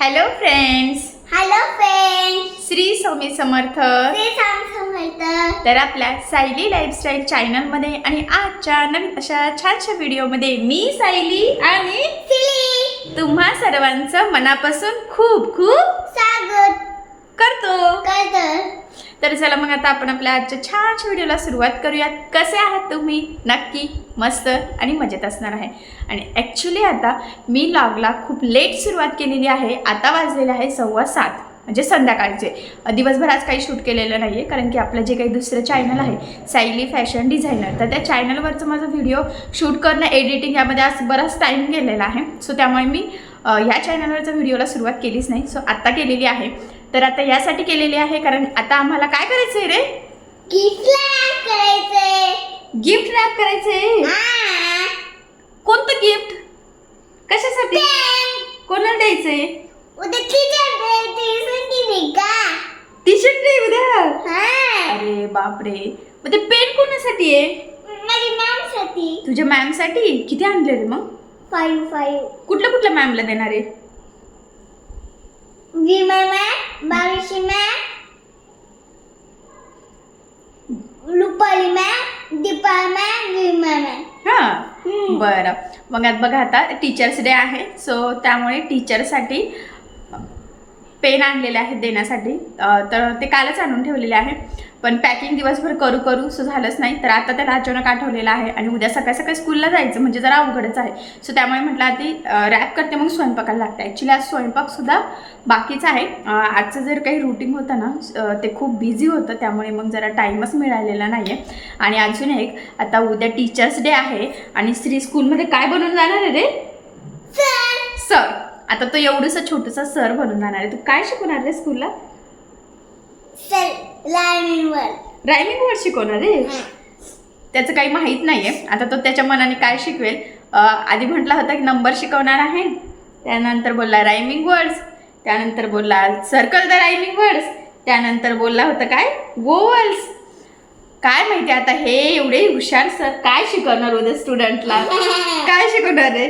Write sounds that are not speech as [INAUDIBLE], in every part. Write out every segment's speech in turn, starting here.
Hello friends! Hello friends! Swami Samarth. तर आपल्या Sayali lifestyle चॅनलमध्ये आणि आजच्या नवीन अशा छानशा व्हिडिओमध्ये मी सायली आणि तुम्हा सर्वांचं मनापासून खूप खूप स्वागत करतो. करतं. तर चला मग आता आपण आपल्या आजच्या छानशा व्हिडिओला सुरुवात करूयात. कसे आहात तुम्ही? नक्की मस्त आणि मजेत असणार आहे. आणि ॲक्च्युली आता मी लागला खूप लेट सुरुवात केलेली आहे. आता वाजलेले आहे सव्वा सात. म्हणजे संध्याकाळचे. दिवसभर आज काही शूट केलेलं नाही आहे कारण की आपलं जे काही दुसरं चॅनल आहे सायली फॅशन डिझायनर. तर त्या चॅनलवरचं माझं व्हिडिओ शूट करणं एडिटिंग यामध्ये आज बराच टाईम गेलेला आहे. सो त्यामुळे मी ह्या चॅनलवरच्या व्हिडिओला सुरुवात केलीच नाही. सो आत्ता केलेली आहे. तर आता यासाठी केलेली आहे कारण आता आम्हाला काय करायचं आहे रे कितला करायचंय. गिफ्ट रॅप करायचंय? आ, कोणतं गिफ्ट कशासाठी. कोणाला द्यायचंय उद्या टीचर डे ट्युशन दिली का टी शर्ट नाही उद्या हा अरे बापरे. मग ते पेन कोणासाठी आहे? माझी मॅमसाठी तुझ्या मॅमसाठी? किती आणले रे मग? फाईव्ह फाईव्ह कुठल्या कुठल्या मॅमला देणार आहे? Vima ma'am Bavishi ma'am Rupali ma'am Deepa ma'am Vima ma'am हा. बरं. मग आता बघा आता टीचर्स डे आहे. सो त्यामुळे टीचरसाठी पेन आणलेले आहेत देण्यासाठी. तर ते कालच आणून ठेवलेले आहे. पण पॅकिंग दिवसभर करू करू सो झालंच नाही. तर आता त्याला अचानक आठवलेलं आहे आणि उद्या सकाळी सकाळी स्कूलला जायचं म्हणजे जरा अवघडच आहे. सो त्यामुळे म्हटलं आधी रॅप करते मग स्वयंपाकाला लागते. ॲक्च्युली आज स्वयंपाकसुद्धा बाकीचा आहे. आजचं जर काही रुटीन होतं ना ते खूप बिझी होतं. त्यामुळे मग जरा टाईमच मिळालेला नाही आहे आणि अजून एक आता उद्या टीचर्स डे आहे. आणि श्री स्कूलमध्ये काय बनवून जाणार आहे रे? सर आता तो एवढंसं छोटंसं सर बनून जाणार आहे. तू काय शिकवणार रे स्कूलला? रायमिंग वर्ड शिकवणार रे? त्याचं काही माहीत नाही आहे आता तो त्याच्या मनाने काय शिकवेल? आधी म्हटला होता की नंबर शिकवणार आहे. त्यानंतर बोलला रायमिंग वर्ड्स त्यानंतर बोलला सर्कल द रायमिंग वर्ड्स त्यानंतर बोलला होता काय? वोवल्स काय माहिती आता? हे एवढे हुशार सर काय शिकवणार उद्या स्टुडंटला [LAUGHS] काय शिकवणार आहे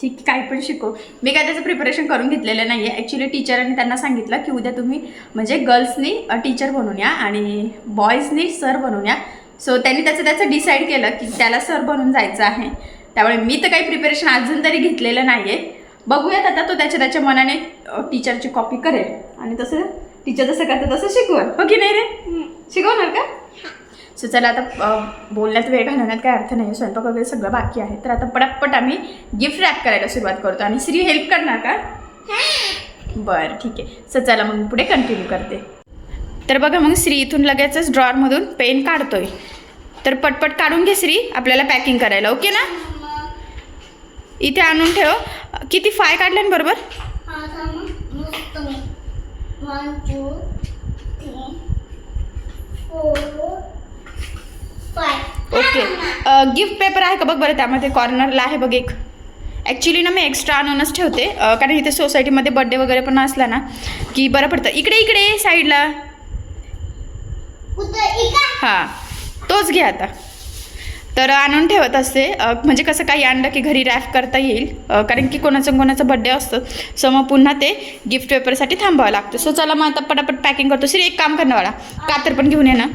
ठीक काही पण शिकव मी काय त्याचं प्रिपरेशन करून घेतलेलं नाही आहे ॲक्च्युली टीचरांनी त्यांना सांगितलं की उद्या तुम्ही म्हणजे गर्ल्सनी टीचर बनून या आणि बॉईजनी सर बनून या. सो त्यांनी त्याचं त्याचं डिसाईड केलं की त्याला सर बनून जायचं आहे. त्यामुळे मी तर काही प्रिपरेशन अजून तरी घेतलेलं नाही आहे बघूयात आता तो त्याच्या त्याच्या मनाने टीचरची कॉपी करेल. आणि तसं टीचर जसं करतं तसं शिकवल. हो की नाही रे? शिकवणार का? सो चला आता बोलण्यात वेळ घालवण्यात काही अर्थ नाही स्वयंपाक वगैरे सगळं बाकी आहे. तर आता पटापट आम्ही गिफ्ट रॅप करायला सुरुवात करतो. आणि श्री हेल्प करणार का? बरं ठीक आहे. सो चला मग पुढे कंटिन्यू करते. तर बघा मग श्री इथून लगेचच ड्रॉरमधून पेन काढतोय. तर पटपट काढून घे श्री आपल्याला पॅकिंग करायला. ओके ना? इथे आणून ठेव. किती फाय काढल्यान बरोबर? One two three four okay gift paper आहे का? बघ बरं त्यामध्ये कॉर्नरला आहे बघ एक. ॲक्च्युली ना मी एक्स्ट्रा आणूनच ठेवते कारण इथे सोसायटीमध्ये बड्डे वगैरे पण असला ना की बरं पडतं. इकडे इकडे साईडला हां तोच घे आता. तर आणून ठेवत असते. म्हणजे कसं काही आणलं की घरी रॅप करता येईल. कारण की कोणाचं कोणाचं बड्डे असतं. सो मग पुन्हा ते गिफ्ट पेपरसाठी थांबावं लागतं. सो चला मग आता पटापट पॅकिंग करतो. श्री एक काम करणार बाळा. कातर पण घेऊन ये ना.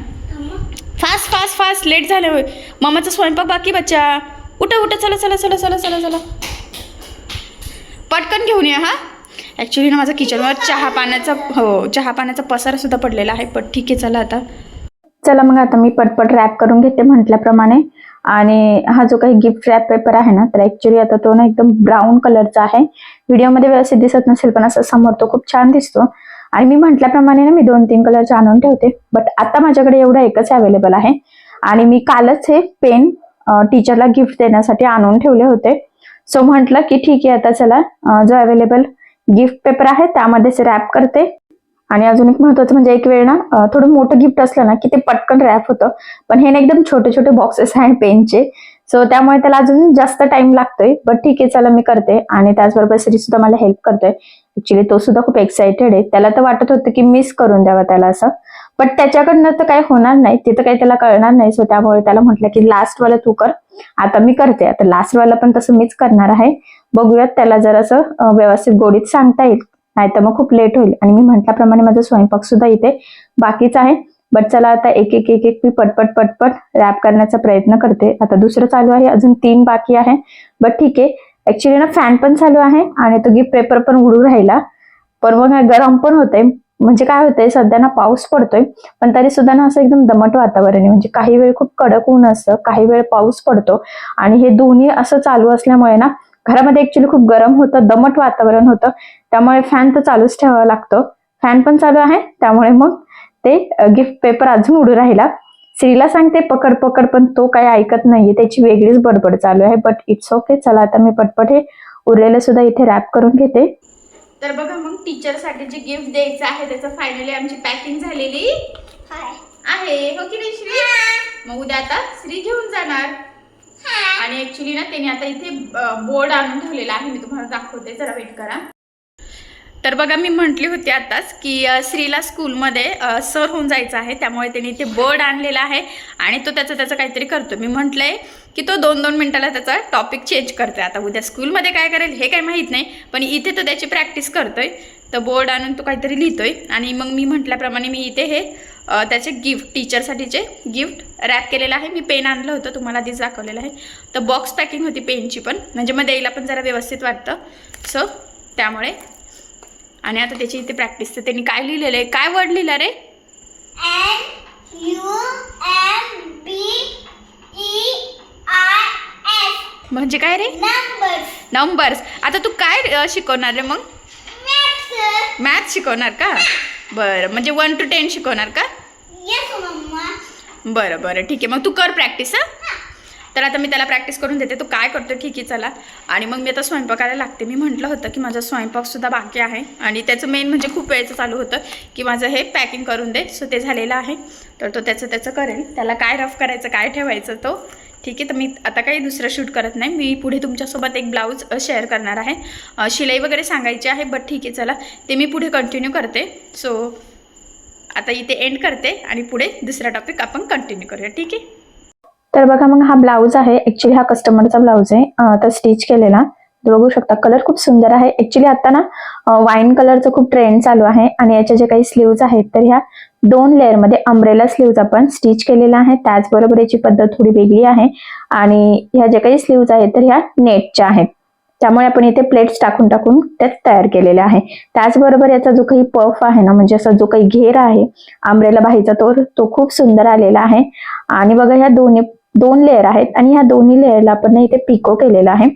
फास्ट फास्ट फास्ट लेट झालं. होय मामाचा स्वयंपाक बाकी बच्चा. उठा उठा चला चला चला चला चला चला. पटकन घेऊन या हा. ॲक्च्युली ना माझा किचनवर चहा पाण्याचा हो चहा पाण्याचा पसारासुद्धा पडलेला आहे पण ठीक आहे चला आता. चला मग आता मी पटपट रॅप करून घेते म्हटल्याप्रमाणे. आणि हा जो काही गिफ्ट रॅप पेपर आहे ना तर ॲक्च्युली आता तो ना एकदम ब्राऊन कलरचा आहे. व्हिडिओमध्ये व्यवस्थित दिसत नसेल पण असं समोर तो खूप छान दिसतो. आणि मी म्हटल्याप्रमाणे ना मी दोन तीन कलरचे आणून ठेवते. बट आता माझ्याकडे एवढा एकच अवेलेबल आहे. आणि मी कालच हे पेन टीचरला गिफ्ट देण्यासाठी आणून ठेवले होते. सो म्हटलं की ठीक आहे आता चला जो अवेलेबल गिफ्ट पेपर आहे त्यामध्येच रॅप करते. आणि अजून एक महत्वाचं म्हणजे एक वेळ ना थोडं मोठं गिफ्ट असलं ना की ते पटकन रॅप होतं. पण हे ना एकदम छोटे छोटे बॉक्सेस आहे पेनचे सो त्यामुळे त्याला अजून जास्त टाइम लागतोय. बट ठीक आहे चला मी करते. आणि त्याचबरोबर श्री सुद्धा मला हेल्प करतोय. ऍक्च्युली तो सुद्धा खूप एक्साइटेड आहे. त्याला तर वाटत होतं की मिस करून द्यावा त्याला असं. बट त्याच्याकडनं तर काही होणार नाही. तिथं काही त्याला कळणार नाही. सो त्यामुळे त्याला म्हटलं की लास्ट वाला तू कर. आता मी करते. आता लास्ट वाला पण तसं मीच करणार आहे. बघूयात त्याला जर असं व्यवस्थित गोडीत सांगता येईल. नाही तर मग खूप लेट होईल. आणि मी म्हटल्याप्रमाणे माझा स्वयंपाक सुद्धा इथे बाकीच आहे. बट चला आता एक एक एक एक मी पटपट पटपट रॅप करण्याचा प्रयत्न करते. आता दुसरं चालू आहे अजून तीन बाकी आहे. बट ठीक आहे ऍक्च्युली ना फॅन पण चालू आहे आणि तो गिफ्ट पेपर पण उडू राहिला. पण मग गरम पण होतंय. म्हणजे काय होतंय सध्या ना पाऊस पडतोय. पण तरी सुद्धा ना असं एकदम दमट वातावरण आहे. म्हणजे काही वेळ खूप कडक ऊन असतं काही वेळ पाऊस पडतो. आणि हे दोन्ही असं चालू असल्यामुळे ना घरामध्ये ऍक्च्युली खूप गरम होतं दमट वातावरण होतं. त्यामुळे फॅन तर चालूच ठेवावा लागतो. फॅन पण चालू आहे त्यामुळे मग ते गिफ्ट पेपर अजून उडू राहिला. श्रीला सांगते पकड पकड पण तो काही ऐकत नाहीये. त्याची वेगळीच बडबड चालू आहे बट इट्स ओके चला आता मी पटपट हे उरलेलं सुद्धा इथे रॅप करून घेते. तर बघा मग टीचरसाठी जे गिफ्ट द्यायचं आहे त्याचं फायनली आमची पॅकिंग झालेली हाय. आहे. हो की नाही श्री? मग उद्या आता श्री घेऊन जाणार. आणि ऍक्च्युली ना त्याने आता इथे बोर्ड आणून ठेवलेला आहे. मी तुम्हाला दाखवते जरा वेट करा. तर बघा मी म्हटली होती आताच की स्त्रीला श्रीला स्कूलमध्ये सर होऊन जायचं आहे. त्यामुळे त्यांनी इथे बोर्ड आणलेला आहे आणि तो त्याचं त्याचं काहीतरी करतो. मी म्हटलंय की तो दोन दोन मिनिटाला त्याचा टॉपिक चेंज करतोय. आता उद्या स्कूलमध्ये काय करेल हे काही माहीत नाही पण इथे तो त्याची प्रॅक्टिस करतोय. तर बोर्ड आणून तो काहीतरी लिहितोय. आणि मग मी म्हटल्याप्रमाणे मी इथे हे त्याचे गिफ्ट टीचरसाठीचे गिफ्ट रॅप केलेलं आहे. मी पेन आणलं होतं तुम्हाला आधीच दाखवलेलं आहे. तर बॉक्स पॅकिंग होती पेनची पण. म्हणजे मग द्यायला पण जरा व्यवस्थित वाटतं. सो त्यामुळे आणि आता त्याची इथे प्रॅक्टिस तर त्यांनी काय लिहिलेलं आहे? काय वर्ड लिहिलं रे? E म्हणजे काय रे? नंबर्स आता तू काय शिकवणार रे मग? मॅथ शिकवणार का? बरं. म्हणजे वन टू टेन शिकवणार का? बरं बरं. ठीक आहे. मग तू कर प्रॅक्टिस हां? तर आता मी त्याला प्रॅक्टिस करून देते. तो काय करतो ठीक आहे चला. आणि मग मी आता स्वयंपाकाला लागते. मी म्हटलं होतं की माझा स्वयंपाकसुद्धा बाकी आहे. आणि त्याचं मेन म्हणजे खूप वेळचं चालू होतं की माझं हे पॅकिंग करून दे. सो ते झालेलं आहे. तर तो त्याचं त्याचं करेल. त्याला काय रफ करायचं काय ठेवायचं तो. ठीक आहे तर मी आता काही दुसरं शूट करत नाही. मी पुढे तुमच्यासोबत एक ब्लाऊज शेअर करणार आहे. शिलाई वगैरे सांगायची आहे बट ठीक आहे चला. ते मी पुढे कंटिन्यू करते. सो आता इथे एंड करते आणि पुढे दुसरा टॉपिक आपण कंटिन्यू करूया. ठीक? आहे तर बघा मग हा ब्लाऊज आहे. ऍक्च्युली हा कस्टमरचा ब्लाऊज आहे. तर स्टिच केलेला. बघू शकता कलर खूप सुंदर आहे. ऍक्च्युली आता ना वाईन कलरचं खूप ट्रेंड चालू आहे आणि याच्या जे काही स्लीव्ज आहेत तर ह्या दोन लेअरमध्ये अम्ब्रेला स्लीव्ज आपण स्टिच केलेला आहे. त्याचबरोबर याची पद्धत थोडी वेगळी आहे. आणि ह्या जे काही स्लीव्ज आहेत तर ह्या नेटच्या आहेत. त्यामुळे आपण इथे प्लेट्स टाकून टाकून त्यात तयार केलेल्या आहे. त्याचबरोबर याचा जो काही पफ आहे ना म्हणजे असा जो काही घेर आहे आंब्रेला बाहीचा तो तो खूप सुंदर आलेला आहे. आणि बघा ह्या दोन्ही दोन लेअर आहेत आणि ह्या दोन्ही लेअरला आपण ना इथे पिको केलेला आहे.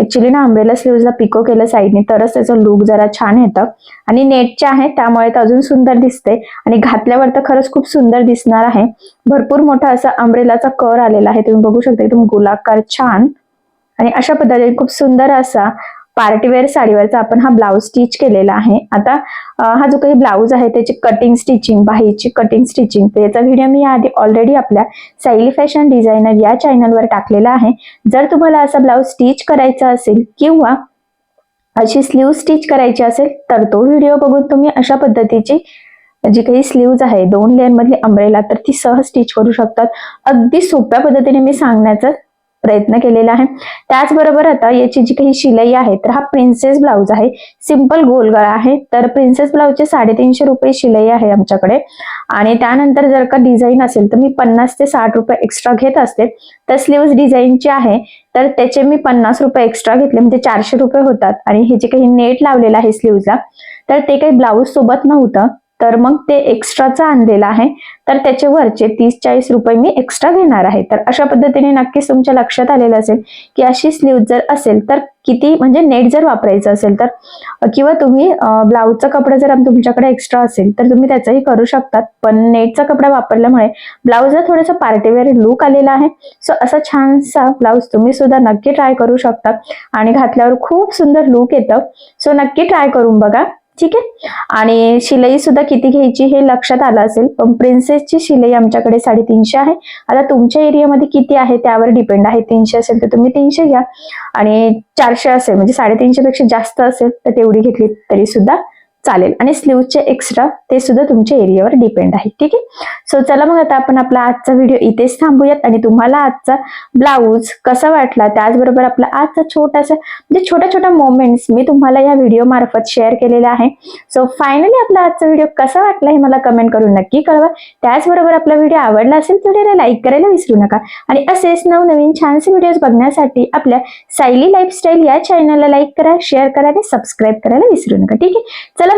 ऍक्च्युली ना आंब्रेला स्लीव्हला पिको केलं साईडने तरच त्याचं लुक जरा छान येतं. आणि नेटचे आहे त्यामुळे तर अजून सुंदर दिसते. आणि घातल्यावर तर खरंच खूप सुंदर दिसणार आहे. भरपूर मोठा असा अम्ब्रेलाचा कर आलेला आहे. तुम्ही बघू शकता एकदम गोलाकार छान. आणि अशा पद्धतीने खूप सुंदर असा पार्टीवेअर साडीवरचा आपण हा ब्लाऊज स्टिच केलेला आहे. आता हा जो काही ब्लाऊज आहे त्याची कटिंग स्टिचिंग बाहीची कटिंग स्टिचिंग त्याचा व्हिडिओ मी आधी ऑलरेडी आपल्या सायली फॅशन डिझायनर या चॅनलवर टाकलेला आहे. जर तुम्हाला असा ब्लाऊज स्टिच करायचा असेल किंवा अशी स्लीव स्टिच करायची असेल तर तो व्हिडिओ बघून तुम्ही अशा पद्धतीची जी काही स्लीव्ज आहे दोन लेअर मधली अंब्रेला तर ती सहज स्टिच करू शकतात. अगदी सोप्या पद्धतीने मी सांगण्याचा प्रयत्न केलेला आहे. त्याचबरोबर आता याची जी काही शिलाई आहे तर हा प्रिन्सेस ब्लाऊज आहे. सिंपल गोलगळा आहे. तर प्रिन्सेस ब्लाऊजचे साडेतीनशे रुपये शिलाई आहे आमच्याकडे. आणि त्यानंतर जर का डिझाईन असेल तर मी पन्नास ते साठ रुपये एक्स्ट्रा घेत असते. तर स्लीव्ज डिझाईनची आहे तर त्याचे मी पन्नास रुपये एक्स्ट्रा घेतले. म्हणजे चारशे रुपये होतात. आणि हे जे काही नेट लावलेलं आहे स्लीव्हला तर ते काही ब्लाऊज सोबत नव्हतं. तर मग ते एक्स्ट्राचा आणलेला आहे. तर त्याचे वरचे तीस चाळीस रुपये मी एक्स्ट्रा घेणार आहे. तर अशा पद्धतीने नक्कीच तुमच्या लक्षात आलेलं असेल की अशी स्लीव जर असेल तर किती म्हणजे नेट जर वापरायचं असेल तर किंवा तुम्ही ब्लाऊजचा कपडा जर तुमच्याकडे एक्स्ट्रा असेल तर तुम्ही त्याचंही करू शकतात. पण नेटचा कपडा वापरल्यामुळे ब्लाऊजला थोडंसं पार्टीवेअर लुक आलेला आहे. सो असा छानसा ब्लाऊज तुम्ही सुद्धा नक्की ट्राय करू शकता. आणि घातल्यावर खूप सुंदर लुक येतं. सो नक्की ट्राय करून बघा. ठीक आहे? आणि शिलाई सुद्धा किती घ्यायची हे लक्षात आलं असेल पण प्रिन्सेसची शिलाई आमच्याकडे साडेतीनशे आहे. आता तुमच्या एरियामध्ये किती आहे त्यावर डिपेंड आहे. तीनशे असेल तर तुम्ही तीनशे घ्या. आणि चारशे असेल म्हणजे साडेतीनशे पेक्षा जास्त असेल तर तेवढी घेतली तरी सुद्धा. चालेल. आणि स्लीवचे एक्स्ट्रा ते सुद्धा तुमच्या एरियावर डिपेंड आहे. ठीक आहे? सो चला मग आता आपण आपला आजचा व्हिडिओ इथेच थांबूयात. आणि तुम्हाला आजचा ब्लाऊज कसा वाटला? त्याचबरोबर आपला आजचा छोटासा म्हणजे छोट्या छोट्या मोमेंट्स मी तुम्हाला या व्हिडिओ मार्फत शेअर केलेला आहे. सो फायनली आपला आजचा व्हिडिओ कसा वाटला हे मला कमेंट करून नक्की कळवा. त्याचबरोबर आपला व्हिडिओ आवडला असेल तर व्हिडिओला लाईक करायला विसरू नका. आणि असेच नवनवीन छानसे व्हिडिओज बघण्यासाठी आपल्या सायली लाईफस्टाईल या चॅनलला लाईक करा शेअर करा आणि सबस्क्राईब करायला विसरू नका. ठीक आहे? चला